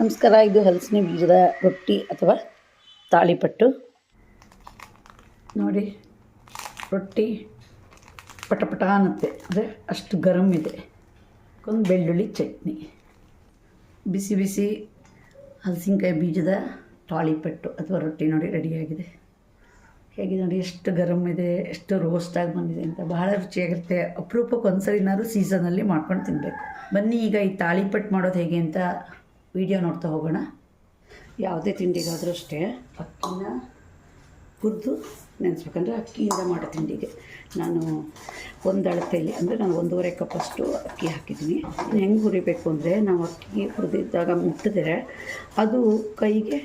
ನಮಸ್ಕಾರ, ಇದು ಹಲಸಿನ ಬೀಜದ ರೊಟ್ಟಿ ಅಥವಾ ತಾಳಿಪಟ್ಟು. ನೋಡಿ, ರೊಟ್ಟಿ ಪಟಪಟ ಪಟ ಅನ್ನತ್ತೆ. ಅಂದರೆ ಅಷ್ಟು ಗರಂ ಇದೆ. ಒಂದು ಬೆಳ್ಳುಳ್ಳಿ ಚಟ್ನಿ. ಬಿಸಿ ಬಿಸಿ ಹಲಸಿನಕಾಯಿ ಬೀಜದ ತಾಳಿಪಟ್ಟು ಅಥವಾ ರೊಟ್ಟಿ ನೋಡಿ ರೆಡಿಯಾಗಿದೆ ಹೇಗೆ ನೋಡಿ, ಎಷ್ಟು ಗರಂ ಇದೆ, ಎಷ್ಟು ರೋಸ್ಟಾಗಿ ಬಂದಿದೆ ಅಂತ ಬಹಳ ರುಚಿಯಾಗಿರುತ್ತೆ. ಅಪರೂಪಕ್ಕೆ ಒಂದ್ಸರಿನಾದ್ರೂ ಸೀಸನಲ್ಲಿ ಮಾಡ್ಕೊಂಡು ತಿನ್ನಬೇಕು ಬನ್ನಿ, ಈಗ ಈ ತಾಳಿಪಟ್ಟು ಮಾಡೋದು ಹೇಗೆ ಅಂತ ವಿಡಿಯೋ ನೋಡ್ತಾ ಹೋಗೋಣ. ಯಾವುದೇ ತಿಂಡಿಗಾದರೂ ಅಷ್ಟೇ ಅಕ್ಕಿನ ಕುದ್ದು ನೆನೆಸ್ಬೇಕಂದ್ರೆ ಅಕ್ಕಿಯಿಂದ ಮಾಡೋ ತಿಂಡಿಗೆ. ನಾನು ಒಂದು ಅಳತೆಯಲ್ಲಿ, ಅಂದರೆ ನಾನು ಒಂದೂವರೆ ಕಪ್ಪಷ್ಟು ಅಕ್ಕಿ ಹಾಕಿದ್ದೀನಿ. ಹೆಂಗೆ ಹುರಿಬೇಕು ಅಂದರೆ ನಾವು ಅಕ್ಕಿ ಹುರಿದಿದ್ದಾಗ ಮುಟ್ಟಿದ್ರೆ ಅದು ಕೈಗೆ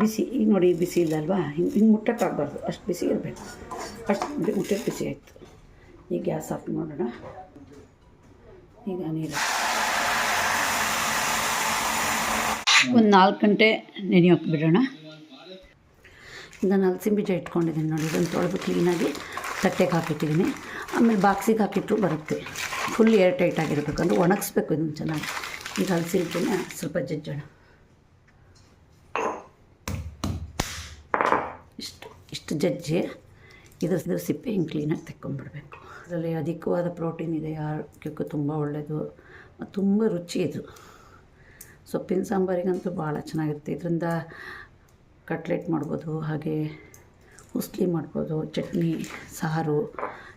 ಬಿಸಿ, ಈಗ ನೋಡಿ ಬಿಸಿ ಇಲ್ಲ ಅಲ್ವಾ? ಹಿಂಗೆ ಹಿಂಗೆ ಮುಟ್ಟಕ್ಕಾಗಬಾರ್ದು ಅಷ್ಟು ಬಿಸಿ ಇರಬೇಕು. ಅಷ್ಟು ಮುಟ್ಟಕ್ಕೆ ಬಿಸಿ ಆಯಿತು. ಈಗ ಗ್ಯಾಸ್ ಆಫ್ ಮಾಡೋಣ. ಈಗ ನೀರು ಒಂದು ನಾಲ್ಕು ಗಂಟೆ ನೆನೆಯೋಕೆ ಬಿಡೋಣ ನಾನು ಹಲಸಿನ ಬೀಜ ಇಟ್ಕೊಂಡಿದ್ದೀನಿ ನೋಡಿ, ಇದನ್ನು ತೊಳೆದು ಕ್ಲೀನಾಗಿ ತಟ್ಟೆಗೆ ಹಾಕಿಟ್ಟಿದ್ದೀನಿ. ಆಮೇಲೆ ಬಾಕ್ಸಿಗೆ ಹಾಕಿಟ್ಟು ಬರುತ್ತೆ. ಫುಲ್ ಏರ್ ಟೈಟ್ ಆಗಿರಬೇಕು, ಅಂದರೆ ಒಣಗಿಸ್ಬೇಕು ಇದನ್ನು ಚೆನ್ನಾಗಿ. ಈಗ ಹಲಸಿನ ಬೀಜನ ಸ್ವಲ್ಪ ಜಜ್ಜೋಣ. ಇಷ್ಟು ಇಷ್ಟು ಜಜ್ಜಿ ಇದ್ರ ಸಿಪ್ಪೆ ಹಿಂಗೆ ಕ್ಲೀನಾಗಿ ತೆಕ್ಕೊಂಡ್ಬಿಡ್ಬೇಕು ಅದರಲ್ಲಿ ಅಧಿಕವಾದ ಪ್ರೋಟೀನ್ ಇದೆ, ಆರೋಗ್ಯಕ್ಕೂ ತುಂಬ ಒಳ್ಳೆಯದು ತುಂಬ ರುಚಿ ಇದು ಸೊಪ್ಪಿನ ಸಾಂಬಾರಿಗಂತೂ ಭಾಳ ಚೆನ್ನಾಗಿರುತ್ತೆ. ಇದರಿಂದ ಕಟ್ಲೆಟ್ ಮಾಡ್ಬೋದು, ಹಾಗೆ ಉಸ್ಲಿ ಮಾಡ್ಬೋದು, ಚಟ್ನಿ, ಸಾರು.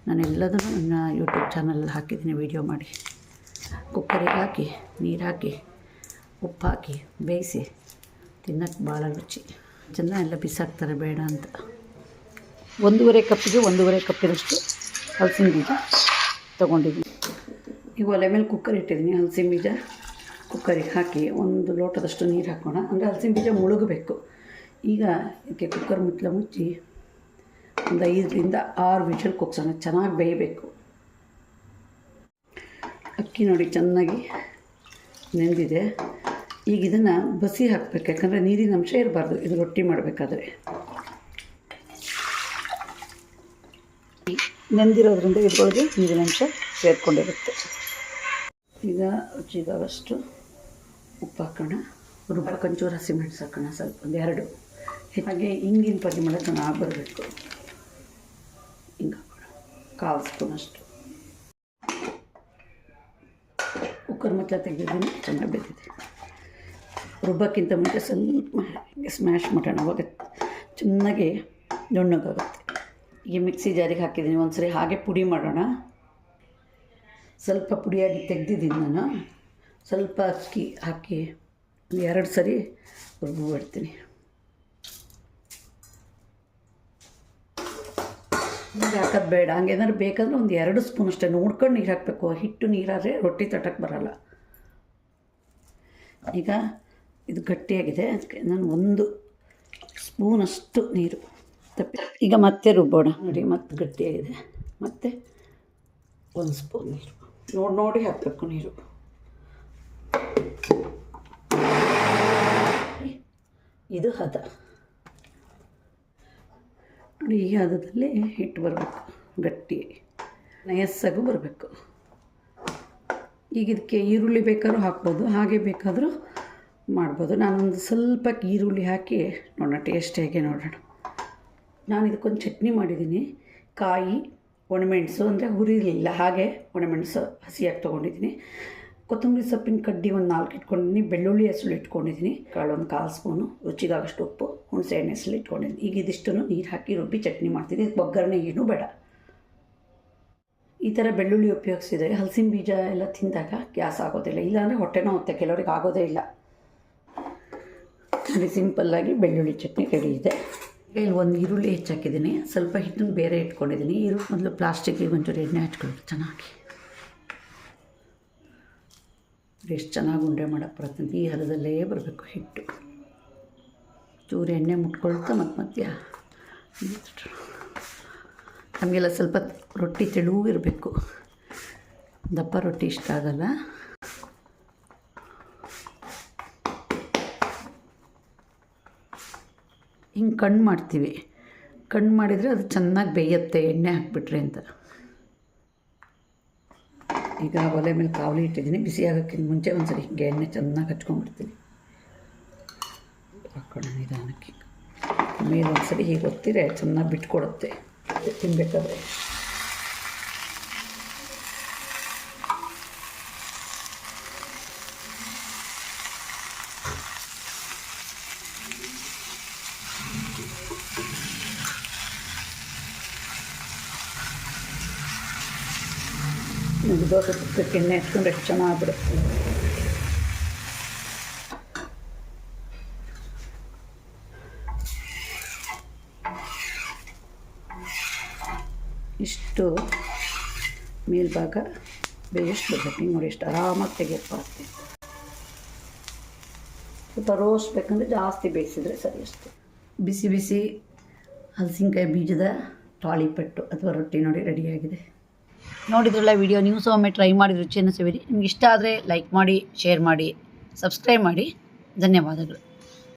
ನಾನೆಲ್ಲದನ್ನು ನನ್ನ ಯೂಟ್ಯೂಬ್ ಚಾನಲಲ್ಲಿ ಹಾಕಿದ್ದೀನಿ, ವೀಡಿಯೋ ಮಾಡಿ. ಕುಕ್ಕರಿಗೆ ಹಾಕಿ, ನೀರು ಹಾಕಿ, ಉಪ್ಪು ಹಾಕಿ, ಬೇಯಿಸಿ ತಿನ್ನೋಕ್ಕೆ ಭಾಳ ರುಚಿ. ಜನ ಎಲ್ಲ ಬಿಸಾಕ್ತಾರೆ, ಬೇಡ ಅಂತ. ಒಂದೂವರೆ ಕಪ್ಪಿಗೆ ಒಂದೂವರೆ ಕಪ್ಪಿನಷ್ಟು ಹಲಸಿನ ಬೀಜ ತೊಗೊಂಡಿದ್ದೀನಿ. ಈಗ ಒಲೆ ಮೇಲೆ ಕುಕ್ಕರ್ ಇಟ್ಟಿದ್ದೀನಿ, ಹಲಸಿನ ಬೀಜ. ಕುಕ್ಕರಿಗೆ ಹಾಕಿ ಒಂದು ಲೋಟದಷ್ಟು ನೀರು ಹಾಕೋಣ. ಅಂದರೆ ಹಲಸಿನ ಬೀಜ ಮುಳುಗಬೇಕು. ಈಗ ಇದಕ್ಕೆ ಕುಕ್ಕರ್ ಮುಚ್ಚಲ ಮುಚ್ಚಿ ಒಂದು ಐದರಿಂದ ಆರು ವಿಷಲ್ ಕುಗ್ಸೋಣ ಚೆನ್ನಾಗಿ ಬೇಯಬೇಕು. ಅಕ್ಕಿ ನೋಡಿ ಚೆನ್ನಾಗಿ ನೆಂದಿದೆ. ಈಗ ಇದನ್ನು ಬಸಿ ಹಾಕಬೇಕು. ಯಾಕಂದರೆ ನೀರಿನ ಅಂಶ ಇರಬಾರ್ದು. ಇದು ರೊಟ್ಟಿ ಮಾಡಬೇಕಾದ್ರೆ. ನೆಂದಿರೋದ್ರಿಂದ ಇದ್ರೊಳಗೆ ನೀರಿನ ಅಂಶ ಸೇರಿಕೊಂಡಿರುತ್ತೆ. ಈಗ ರುಚಿಗಾಗಷ್ಟು ಉಪ್ಪು ಹಾಕೋಣ. ರುಬ್ಬಕ್ಕೆ ಒಂಚೂರು ಹಸಿಮೆಣಸು ಹಾಕೋಣ ಸ್ವಲ್ಪ, ಒಂದು ಎರಡು. ಹಾಗೆ ಹಿಂಗಿನ ಪರಿಮಳ ಚೆನ್ನಾಗಿ ಬರಬೇಕು. ಹಿಂಗೆ ಹಾಕೋಣ. ಕಾಲು ಸ್ಪೂನಷ್ಟು ಕುಕ್ಕರ್ ಮುಚ್ಚ ತೆಗೆದಿದ್ದೀನಿ, ಚೆನ್ನಾಗಿ ಬೆಂದಿದೆ. ರುಬ್ಬಕ್ಕಿಂತ ಮುಂಚೆ ಸ್ವಲ್ಪ ಸ್ಮ್ಯಾಶ್ ಮಾಡೋಣ. ಅವಾಗ ಚೆನ್ನಾಗಿ ನುಣ್ಣಗಾಗುತ್ತೆ. ಈಗ ಮಿಕ್ಸಿ ಜಾರಿಗೆ ಹಾಕಿದ್ದೀನಿ. ಒಂದು ಸರಿ ಹಾಗೆ ಪುಡಿ ಮಾಡೋಣ. ಸ್ವಲ್ಪ ಪುಡಿಯಾಗಿ ತೆಗೆದಿದ್ದೀನಿ ನಾನು. ಸ್ವಲ್ಪ ಅಕ್ಕಿ ಹಾಕಿ ಎರಡು ಸರಿ ರುಬ್ಬು ಬಿಡ್ತೀನಿ. ನೀರು ಹಾಕೋದು ಬೇಡ. ಹಂಗೇನಾದ್ರು ಬೇಕಂದ್ರೆ ಒಂದು ಎರಡು ಸ್ಪೂನ್ ಅಷ್ಟೇ. ನೋಡ್ಕೊಂಡು ನೀರು ಹಾಕಬೇಕು. ಹಿಟ್ಟು ನೀರಾದರೆ ರೊಟ್ಟಿ ತಟ್ಟಕ್ಕೆ ಬರಲ್ಲ. ಈಗ ಇದು ಗಟ್ಟಿಯಾಗಿದೆ. ಅದಕ್ಕೆ ನಾನು ಒಂದು ಸ್ಪೂನಷ್ಟು ನೀರು ತಪ್ಪಿ. ಈಗ ಮತ್ತೆ ರುಬ್ಬೋಣ. ನೋಡಿ, ಮತ್ತೆ ಗಟ್ಟಿಯಾಗಿದೆ. ಮತ್ತೆ ಒಂದು ಸ್ಪೂನ್ ನೀರು. ನೋಡಿ ನೋಡಿ ಹಾಕಬೇಕು ನೀರು. ಇದು ಹದ. ನೋಡಿ, ಈ ಹದದಲ್ಲಿ ಹಿಟ್ಟು ಬರಬೇಕು, ಗಟ್ಟಿ. ನಯಸ್ಸಾಗೂ ಬರಬೇಕು. ಈಗ ಇದಕ್ಕೆ ಈರುಳ್ಳಿ ಬೇಕಾದ್ರೂ ಹಾಕ್ಬೋದು, ಹಾಗೆ ಬೇಕಾದರೂ ಮಾಡ್ಬೋದು. ನಾನೊಂದು ಸ್ವಲ್ಪ ಈರುಳ್ಳಿ ಹಾಕಿ ನೋಡೋಣ ಟೇಸ್ಟ್ ಹೇಗೆ ನೋಡೋಣ. ನಾನು ಇದಕ್ಕೊಂದು ಚಟ್ನಿ ಮಾಡಿದ್ದೀನಿ. ಕಾಯಿ ಒಣಮೆಣಸು ಅಂದರೆ ಹುರಿಲಿಲ್ಲ ಹಾಗೆ ಒಣಮೆಣಸು ಹಸಿಯಾಗಿ ತೊಗೊಂಡಿದ್ದೀನಿ. ಕೊತ್ತಂಬರಿ ಸೊಪ್ಪಿನ ಕಡ್ಡಿ ಒಂದು ನಾಲ್ಕು ಇಟ್ಕೊಂಡಿದ್ದೀನಿ, ಬೆಳ್ಳುಳ್ಳಿ ಹೆಸರು ಇಟ್ಕೊಂಡಿದ್ದೀನಿ, ಕಾಳು ಒಂದು ಕಾಲು ಸ್ಪೂನು, ರುಚಿಗಾಗಷ್ಟು ಉಪ್ಪು ಹುಣಸೆ ಎಣ್ಣೆ ಹೆಸರು ಇಟ್ಕೊಂಡಿದ್ದೀನಿ. ಈಗ ಇದಿಷ್ಟನ್ನು ನೀರು ಹಾಕಿ ರುಬ್ಬಿ ಚಟ್ನಿ ಮಾಡ್ತೀನಿ ಒಗ್ಗರಣೆ ಏನೂ ಬೇಡ. ಈ ಥರ ಬೆಳ್ಳುಳ್ಳಿ ಉಪಯೋಗಿಸಿದರೆ ಹಲಸಿನ ಬೀಜ ಎಲ್ಲ ತಿಂದಾಗ ಗ್ಯಾಸ್ ಆಗೋದಿಲ್ಲ, ಇಲ್ಲಾಂದರೆ ಹೊಟ್ಟೆನೋ ಹೊತ್ತೆ ಕೆಲವರಿಗೆ ಆಗೋದೇ ಇಲ್ಲ. ಸಿಂಪಲ್ಲಾಗಿ ಬೆಳ್ಳುಳ್ಳಿ ಚಟ್ನಿ ರೆಡಿ ಇದೆ. ಇಲ್ಲಿ ಒಂದು ಈರುಳ್ಳಿ ಹೆಚ್ಚಾಕಿದ್ದೀನಿ. ಸ್ವಲ್ಪ ಹಿಟ್ಟನ್ನು ಬೇರೆ ಇಟ್ಕೊಂಡಿದ್ದೀನಿ. ಈರುಳ್ಳಿ ಮೊದಲು ಪ್ಲಾಸ್ಟಿಕ್ಗೆ ಒಂಚೂರು ಎಣ್ಣೆ ಹಚ್ಕೊಳ್ಳಿ. ಚೆನ್ನಾಗಿ. ಎಷ್ಟು ಚೆನ್ನಾಗಿ ಉಂಡೆ ಮಾಡೋಕ್ಕೆ ಬರುತ್ತೆ ಈ ಹದದಲ್ಲೇ ಬರಬೇಕು ಹಿಟ್ಟು. ಚೂರು ಎಣ್ಣೆ ಮುಟ್ಕೊಳ್ತಾ ಮತ್ತೆ ಮಧ್ಯ ನಮಗೆಲ್ಲ ಸ್ವಲ್ಪ ರೊಟ್ಟಿ ತೆಳುವಿರಬೇಕು ದಪ್ಪ ರೊಟ್ಟಿ ಇಷ್ಟ ಆಗಲ್ಲ. ಹಿಂಗೆ ಕಣ್ಣು ಮಾಡ್ತೀವಿ. ಕಣ್ಣು ಮಾಡಿದರೆ ಅದು ಚೆನ್ನಾಗಿ ಬೇಯುತ್ತೆ, ಎಣ್ಣೆ ಹಾಕ್ಬಿಟ್ರೆ ಅಂತ. ಈಗ ಒಲೆ ಮೇಲೆ ಕಾವಲಿ ಇಟ್ಟಿದ್ದೀನಿ. ಬಿಸಿ ಆಗೋಕ್ಕಿಂತ ಮುಂಚೆ ಒಂದು ಸರಿ ಹಿಂಗೆ ಎಣ್ಣೆ ಚೆನ್ನಾಗಿ ಹಚ್ಕೊಂಡ್ಬಿಡ್ತೀನಿ. ಹಾಕೋಣ ನಿಧಾನಕ್ಕೆ. ಮೇಲೆ ಒಂದ್ಸರಿ ಹೀಗೆ ಒತ್ತಿರೆ ಚೆನ್ನಾಗಿ ಬಿಟ್ಕೊಡುತ್ತೆ ತಿನ್ಬೇಕಾದ್ರೆ. ಇದು ದೋಸೆ ತುಪ್ಪಕ್ಕೆ ಎಣ್ಣೆ ಹಚ್ಕೊಂಡ್ರೆ ಎಷ್ಟು ಬಿಡುತ್ತೆ ಇಷ್ಟು ಮೇಲ್ಭಾಗ ಬೇಯಿಷ್ಟು ಬರ್ಬೇಕು ಹಿಂಗೆ ನೋಡಿ ಇಷ್ಟು ಆರಾಮಾಗಿ ತೆಗಿಯಕ್ಕೆ ಬರುತ್ತೆ ಸ್ವಲ್ಪ ರೋಸ್ಟ್ ಬೇಕಂದ್ರೆ ಜಾಸ್ತಿ ಬೇಯಿಸಿದ್ರೆ ಸರಿ ಅಷ್ಟೆ. ಬಿಸಿ ಬಿಸಿ ಹಲಸಿನ್ಕಾಯಿ ಬೀಜದ ತಾಳಿಪಟ್ಟು ಅಥವಾ ರೊಟ್ಟಿ ನೋಡಿ ರೆಡಿಯಾಗಿದೆ ನೋಡಿದ್ರಲ್ಲ ವಿಡಿಯೋ ನೀವು ಸಹ ಒಮ್ಮೆ ಟ್ರೈ ಮಾಡಿ ರುಚಿಯನ್ನು ಸವಿರಿ. ನಿಮ್ಗೆ ಇಷ್ಟ ಆದರೆ ಲೈಕ್ ಮಾಡಿ ಶೇರ್ ಮಾಡಿ ಸಬ್ಸ್ಕ್ರೈಬ್ ಮಾಡಿ. ಧನ್ಯವಾದಗಳು.